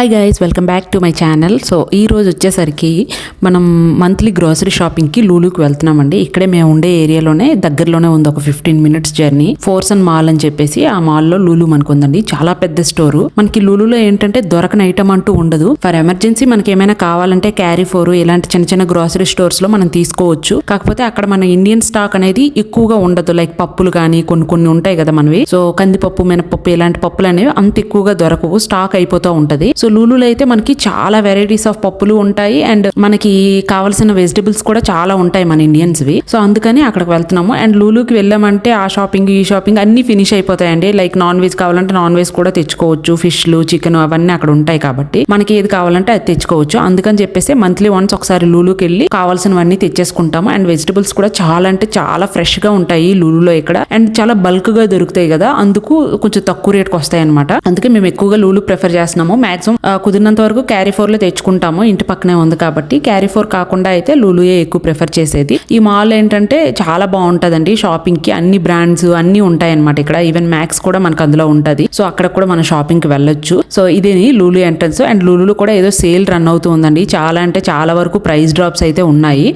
Hi guys welcome back to my channel so ఈ రోజు వచ్చేసరికి మనం మంత్లీ గ్రోసరీ షాపింగ్కి లూలుకి వెళ్తున్నామండి. ఇక్కడే మేము ఉండే ఏరియాలోనే దగ్గరలోనే ఉంది ఒక fifteen minutes journey Forsan mall అని చెప్పేసి ఆ మాల్లో లూలు మనకు ఉందండి. చాలా పెద్ద స్టోరు మనకి లూలులో ఏంటంటే దొరకని ఐటమ్ అంటూ ఉండదు. ఫర్ ఎమర్జెన్సీ మనకి ఏమైనా కావాలంటే క్యారీ ఫోర్ ఇలాంటి చిన్న చిన్న గ్రోసరీ స్టోర్స్లో మనం తీసుకోవచ్చు. కాకపోతే అక్కడ మన ఇండియన్ స్టాక్ అనేది ఎక్కువగా ఉండదు. లైక్ పప్పులు కానీ కొన్ని కొన్ని ఉంటాయి కదా మనవి. సో కందిపప్పు మినపప్పు ఇలాంటి పప్పులు అనేవి అంత ఎక్కువగా దొరకవు. స్టాక్ అయిపోతూ ఉంటది. సో లూలులో అయితే మనకి చాలా వెరైటీస్ ఆఫ్ పప్పులు ఉంటాయి. అండ్ మనకి కావాల్సిన వెజిటబుల్స్ కూడా చాలా ఉంటాయి మన ఇండియన్స్ వి సో అందుకని అక్కడికి వెళ్తున్నాము. అండ్ లూలుకి వెళ్ళామంటే ఆ షాపింగ్ ఈ షాపింగ్ అన్ని ఫినిష్ అయిపోతాయండి. లైక్ నాన్ వెజ్ కావాలంటే నాన్ వెజ్ కూడా తెచ్చుకోవచ్చు. ఫిష్లు చికెన్ అవన్నీ అక్కడ ఉంటాయి కాబట్టి. మనకి ఏది కావాలంటే అది తెచ్చుకోవచ్చు. అందుకని చెప్పేసి మంత్లీ వన్స్ ఒకసారి లూలుకి వెళ్ళి కావాల్సినవన్నీ తెచ్చేసుకుంటాము. అండ్ వెజిటబుల్స్ కూడా చాలా అంటే చాలా ఫ్రెష్గా ఉంటాయి లూలులో ఇక్కడ. అండ్ చాలా బల్క్గా దొరుకుతాయి కదా. అందుకు కొంచెం తక్కువ రేట్కి వస్తాయి అనమాట అందుకే మేము ఎక్కువగా లూలు ప్రిఫర్ చేస్తున్నాము. మాక్సిమం కుదిరినంత వరకు క్యారీ ఫోర్ తెచ్చుకుంటాము. ఇంటి పక్కనే ఉంది కాబట్టి క్యారీ ఫోర్ కాకుండా అయితే లూలుయే ఎక్కువ ప్రిఫర్ చేసేది. ఈ మాల్ ఏంటంటే చాలా బాగుంటదండి షాపింగ్కి అన్ని బ్రాండ్స్ అన్ని ఉంటాయి అనమాట ఇక్కడ. ఈవెన్ మ్యాక్స్ కూడా మనకు అందులో ఉంటది. సో అక్కడ కూడా మనం షాపింగ్కి వెళ్ళొచ్చు. సో ఇది లూలు ఎంట్రన్స్ అండ్ లూలులో కూడా ఏదో సేల్ రన్ అవుతూ ఉందండి. చాలా అంటే చాలా వరకు ప్రైస్ డ్రాప్స్ అయితే ఉన్నాయి.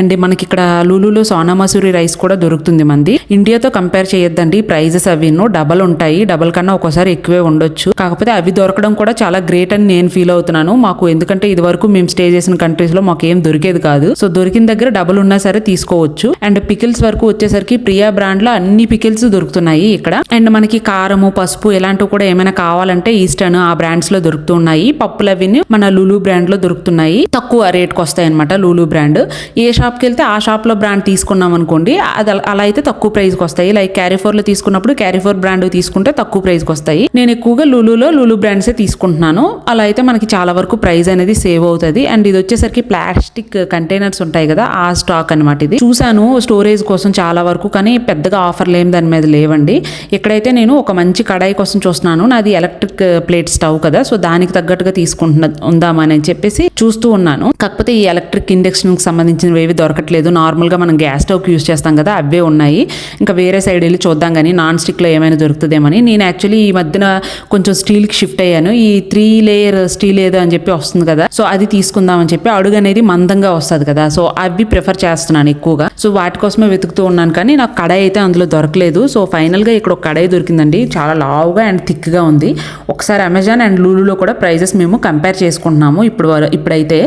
అండ్ మనకి ఇక్కడ లూలులో సోనా మసూరి రైస్ కూడా దొరుకుతుంది మంది. ఇండియాతో కంపేర్ చేయొద్దండి. ప్రైజెస్ అవి డబల్ ఉంటాయి. డబల్ కన్నా ఒక్కోసారి ఎక్కువే ఉండొచ్చు. కాకపోతే అవి దొరకడం కూడా చాలా గ్రేట్ అని నేను ఫీల్ అవుతున్నాను. మాకు ఎందుకంటే ఇది వరకు మేము స్టే చేసిన కంట్రీస్లో మాకు ఏం దొరికేది కాదు. సో దొరికిన దగ్గర డబల్ ఉన్నా సరే తీసుకోవచ్చు. అండ్ పికిల్స్ వరకు వచ్చేసరికి ప్రియా బ్రాండ్లో అన్ని పికిల్స్ దొరుకుతున్నాయి ఇక్కడ. అండ్ మనకి కారము పసుపు ఇలాంటివి కూడా ఏమైనా కావాలంటే ఈస్టర్న్ ఆ బ్రాండ్స్లో దొరుకుతున్నాయి పప్పులు అవి మన లూలు బ్రాండ్లో దొరుకుతున్నాయి. తక్కువ రేట్కి వస్తాయి అనమాట లూలు బ్రాండ్ ఏ షాప్కి వెళ్తే ఆ షాప్లో బ్రాండ్ తీసుకున్నాం అనుకోండి అది అలా- అయితే తక్కువ ప్రైస్కి వస్తాయి. లైక్ క్యారీఫోర్లో తీసుకున్నప్పుడు క్యారీఫోర్ బ్రాండ్ తీసుకుంటే తక్కువ ప్రైస్కి వస్తాయి. నేను ఎక్కువగా లూలులో లూలు బ్రాండ్సే చేసుకుంటున్నాను అలా అయితే మనకి చాలా వరకు ప్రైస్ అనేది సేవ్ అవుతుంది. అండ్ ఇది వచ్చేసరికి ప్లాస్టిక్ కంటైనర్స్ ఉంటాయి కదా ఆ స్టాక్ అనమాట ఇది. చూశాను స్టోరేజ్ కోసం చాలా వరకు కానీ పెద్దగా ఆఫర్లు ఏం దాని మీద లేవండి. ఇక్కడైతే నేను ఒక మంచి కడాయి కోసం చూస్తున్నాను నాది ఎలక్ట్రిక్ ప్లేట్ స్టవ్ కదా సో దానికి తగ్గట్టుగా తీసుకుంటున్న ఉందామని చెప్పేసి చూస్తూ ఉన్నాను. కాకపోతే ఈ ఎలక్ట్రిక్ ఇండక్షన్కి సంబంధించినవి ఏవి దొరకట్లేదు. నార్మల్గా మనం గ్యాస్ స్టవ్ యూస్ చేస్తాం కదా అవే ఉన్నాయి. ఇంకా వేరే సైడ్ వెళ్ళి చూద్దాం కానీ నాన్ స్టిక్లో ఏమైనా దొరుకుతుందేమని నేను యాక్చువల్లీ ఈ మధ్యన కొంచెం స్టీల్కి షిఫ్ట్ అయ్యాను. ఈ త్రీ లేయర్ స్టీల్ ఏదో అని చెప్పి వస్తుంది కదా. సో అది తీసుకుందాం అని చెప్పి అడుగు అనేది మందంగా వస్తుంది కదా. సో అవి ప్రిఫర్ చేస్తున్నాను ఎక్కువగా. సో వాటి కోసమే వెతుకుతూ ఉన్నాను కానీ నాకు కడాయి అయితే అందులో దొరకలేదు. సో ఫైనల్గా ఇక్కడ ఒక కడాయి దొరికిందండి. చాలా లావుగా అండ్ థిక్గా ఉంది. ఒకసారి అమెజాన్ అండ్ లూలులో కూడా ప్రైజెస్ మేము కంపేర్ చేసుకుంటున్నాము. ఇప్పుడు ఇప్పుడైతే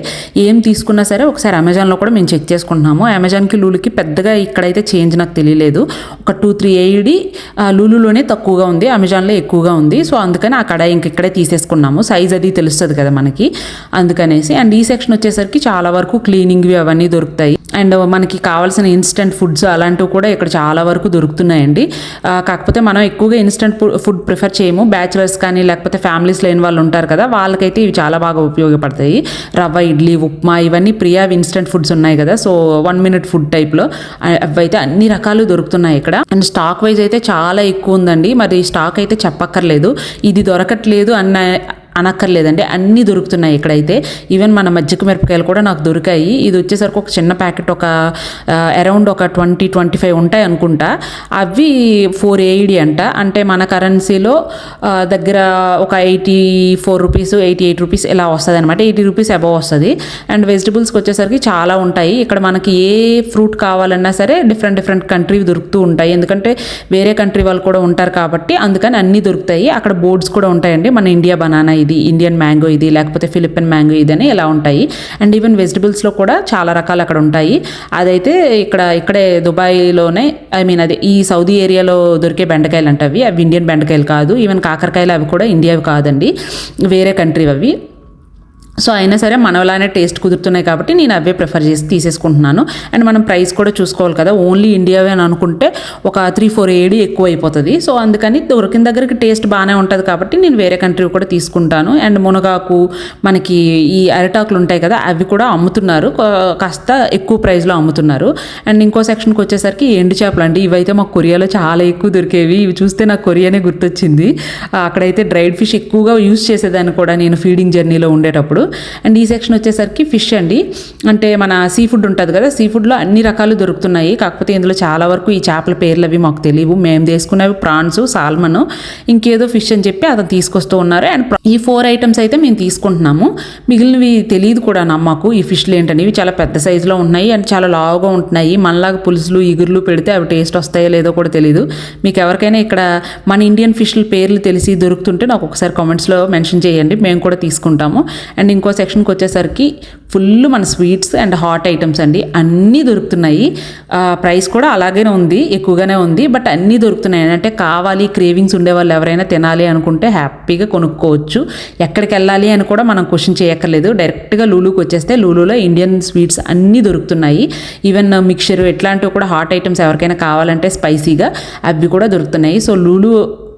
ఏం తీసుకున్నా సరే ఒకసారి అమెజాన్లో కూడా మేము చెక్ చేసుకుంటున్నాము. అమెజాన్కి లూలుకి పెద్దగా ఇక్కడైతే చేంజ్ నాకు తెలియలేదు. ఒక టూ త్రీ ఏడి లూలులోనే తక్కువగా ఉంది. అమెజాన్లో ఎక్కువగా ఉంది. సో అందుకని ఆ కడాయి ఇంక ఇక్కడే తీసేసుకున్నాను. తీసుకున్నాము సైజ్ అది తెలుస్తుంది కదా మనకి. అందుకనేసి అండ్ ఈ సెక్షన్ వచ్చేసరికి చాలా వరకు క్లీనింగ్వి అవన్నీ దొరుకుతాయి. అండ్ మనకి కావాల్సిన ఇన్స్టెంట్ ఫుడ్స్ అలాంటివి కూడా ఇక్కడ చాలా వరకు దొరుకుతున్నాయండి. కాకపోతే మనం ఎక్కువగా ఇన్స్టెంట్ ఫుడ్ ప్రిఫర్ చేయము. బ్యాచులర్స్ కానీ లేకపోతే ఫ్యామిలీస్ లేని వాళ్ళు ఉంటారు కదా వాళ్ళకైతే ఇవి చాలా బాగా ఉపయోగపడతాయి. రవ్వ ఇడ్లీ ఉప్మా ఇవన్నీ ప్రియా ఇన్స్టెంట్ ఫుడ్స్ ఉన్నాయి కదా సో వన్ మినిట్ ఫుడ్ టైప్లో. అవైతే అన్ని రకాలు దొరుకుతున్నాయి ఇక్కడ. అండ్ స్టాక్ వైజ్ అయితే చాలా ఎక్కువ ఉందండి. మరి స్టాక్ అయితే చెప్పక్కర్లేదు. ఇది దొరకట్లేదు అన్న అనక్కర్లేదండి. అన్నీ దొరుకుతున్నాయి ఇక్కడైతే. ఈవెన్ మన మజ్జిగ మిరపకాయలు కూడా నాకు దొరికాయి. ఇది వచ్చేసరికి ఒక చిన్న ప్యాకెట్ ఒక అరౌండ్ ఒక ట్వంటీ ట్వంటీ ఫైవ్ ఉంటాయి అనుకుంటా. అవి ఫోర్ ఏఈడి అంట. అంటే మన కరెన్సీలో దగ్గర ఒక eighty four rupees eighty eight rupees ఇలా వస్తుంది అనమాట ఎయిటీ రూపీస్ అబవ్ వస్తుంది అండ్ వెజిటబుల్స్కి వచ్చేసరికి చాలా ఉంటాయి. ఇక్కడ మనకి ఏ ఫ్రూట్ కావాలన్నా సరే డిఫరెంట్ డిఫరెంట్ కంట్రీ దొరుకుతూ ఉంటాయి. ఎందుకంటే వేరే కంట్రీ వాళ్ళు కూడా ఉంటారు కాబట్టి అందుకని అన్నీ దొరుకుతాయి. అక్కడ బోర్డ్స్ కూడా ఉంటాయండి మన ఇండియా బనానా ఇది ఇండియన్ మ్యాంగో ఇది లేకపోతే ఫిలిపిన్ మ్యాంగో ఇది అని ఇలా ఉంటాయి. అండ్ ఈవెన్ వెజిటబుల్స్లో కూడా చాలా రకాలు అక్కడ ఉంటాయి. అదైతే ఇక్కడ ఇక్కడే దుబాయ్లోనే ఐ మీన్ అదే ఈ సౌదీ ఏరియాలో దొరికే బెండకాయలు అంటే అవి అవి ఇండియన్ బెండకాయలు కాదు. ఈవెన్ కాకరకాయలు అవి కూడా ఇండియావి కాదండి. వేరే కంట్రీ అవి. సో అయినా సరే మనలానే టేస్ట్ కుదురుతున్నాయి కాబట్టి నేను అవే ప్రిఫర్ చేసి తీసేసుకుంటున్నాను. అండ్ మనం ప్రైస్ కూడా చూసుకోవాలి కదా. ఓన్లీ ఇండియావే అని అనుకుంటే ఒక త్రీ ఫోర్ ఏడి ఎక్కువ అయిపోతుంది. సో అందుకని దొరికిన దగ్గరికి టేస్ట్ బాగానే ఉంటుంది కాబట్టి నేను వేరే కంట్రీ కూడా తీసుకుంటాను. అండ్ మునగాకు మనకి ఈ అరిటాకులు ఉంటాయి కదా అవి కూడా అమ్ముతున్నారు. కాస్త ఎక్కువ ప్రైస్లో అమ్ముతున్నారు. అండ్ ఇంకో సెక్షన్కి వచ్చేసరికి ఎండు చేపలు అండి. ఇవైతే మాకు కొరియాలో చాలా ఎక్కువ దొరికేవి. ఇవి చూస్తే నాకు కొరియానే గుర్తొచ్చింది. అక్కడైతే డ్రైడ్ ఫిష్ ఎక్కువగా యూస్ చేసేదాన్ని కూడా నేను ఫీడింగ్ జర్నీలో ఉండేటప్పుడు. అండ్ ఈ సెక్షన్ వచ్చేసరికి ఫిష్ అండి. అంటే మన సీ ఫుడ్ ఉంటుంది కదా సీ ఫుడ్లో అన్ని రకాలు దొరుకుతున్నాయి. కాకపోతే ఇందులో చాలా వరకు ఈ చేపల పేర్లు అవి మాకు తెలియవు. మేము తీసుకున్నవి ప్రాన్స్ సాల్మన్ ఇంకేదో ఫిష్ అని చెప్పి అతను తీసుకొస్తూ ఉన్నారు. అండ్ ఈ ఫోర్ ఐటమ్స్ అయితే మేము తీసుకుంటున్నాము. మిగిలినవి తెలియదు కూడా నమ్మకు ఈ ఫిష్లు ఏంటనేవి చాలా పెద్ద సైజులో ఉన్నాయి. అండ్ చాలా లావుగా ఉంటున్నాయి. మనలాగా పులుసులు ఇగుర్లు పెడితే అవి టేస్ట్ వస్తాయో లేదో కూడా తెలియదు మీకు ఎవరికైనా ఇక్కడ మన ఇండియన్ ఫిష్ల పేర్లు తెలిసి దొరుకుతుంటే నాకు ఒకసారి కామెంట్స్లో మెన్షన్ చేయండి. మేము కూడా తీసుకుంటాము. అండ్ ఇంకో సెక్షన్కి వచ్చేసరికి ఫుల్ మన స్వీట్స్ అండ్ హాట్ ఐటమ్స్ అండి. అన్నీ దొరుకుతున్నాయి. ప్రైస్ కూడా అలాగే ఉంది ఎక్కువగానే ఉంది బట్ అన్నీ దొరుకుతున్నాయి. అంటే కావాలి క్రేవింగ్స్ ఉండే వాళ్ళు ఎవరైనా తినాలి అనుకుంటే హ్యాపీగా కొనుక్కోవచ్చు. ఎక్కడికి వెళ్ళాలి అని కూడా మనం క్వశ్చన్ చేయక్కర్లేదు. డైరెక్ట్గా లూలూకి వచ్చేస్తే లూలూలో ఇండియన్ స్వీట్స్ అన్నీ దొరుకుతున్నాయి. ఈవెన్ మిక్చర్ ఇట్లాంటివి కూడా హాట్ ఐటమ్స్ ఎవరికైనా కావాలంటే స్పైసీగా అవి కూడా దొరుకుతున్నాయి. So Lulu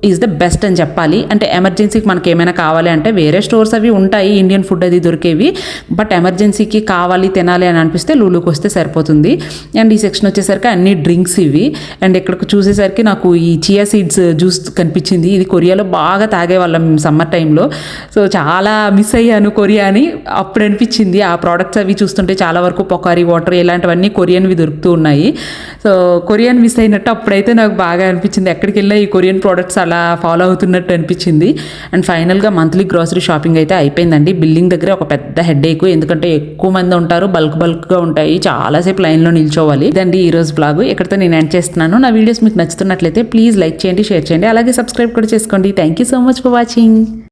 is the best అని చెప్పాలి. అంటే ఎమర్జెన్సీకి మనకి ఏమైనా కావాలి అంటే వేరే స్టోర్స్ అవి ఉంటాయి ఇండియన్ ఫుడ్ అది దొరికేవి. బట్ ఎమర్జెన్సీకి కావాలి తినాలి అని అనిపిస్తే లూలుకి వస్తే సరిపోతుంది. అండ్ ఈ సెక్షన్ వచ్చేసరికి అన్ని డ్రింక్స్ ఇవి. అండ్ ఇక్కడికి చూసేసరికి నాకు ఈ చియా సీడ్స్ జ్యూస్ కనిపించింది. ఇది కొరియాలో బాగా తాగేవాళ్ళం సమ్మర్ టైంలో. సో చాలా మిస్ అయ్యాను కొరియా అని అప్పుడు అనిపించింది. ఆ ప్రోడక్ట్స్ అవి చూస్తుంటే చాలా వరకు పొకారి వాటర్ ఇలాంటివన్నీ కొరియన్వి దొరుకుతూ ఉన్నాయి. సో కొరియన్ మిస్ అయినట్టు అప్పుడైతే నాకు బాగా అనిపించింది. ఎక్కడికి వెళ్ళినా ఈ కొరియన్ ప్రోడక్ట్స్ అలా ఫాలో అవుతున్నట్టు అనిపించింది. అండ్ ఫైనల్గా మంత్లీ గ్రాసరీ షాపింగ్ అయితే అయిపోయిందండి. బిల్డింగ్ దగ్గర ఒక పెద్ద హెడ్ ఎక్కువ ఎందుకంటే ఎక్కువ మంది ఉంటారు బల్క్ బల్క్గా ఉంటాయి. చాలాసేపు లైన్లో నిల్చోవాలి. ఇదండి ఈరోజు బ్లాగ్ ఇక్కడితో నేను ఎండ్ చేస్తున్నాను నా వీడియోస్ మీకు నచ్చుతున్నట్లయితే ప్లీజ్ లైక్ చేయండి షేర్ చేయండి. అలాగే సబ్స్క్రైబ్ కూడా చేసుకోండి. Thank you so much for watching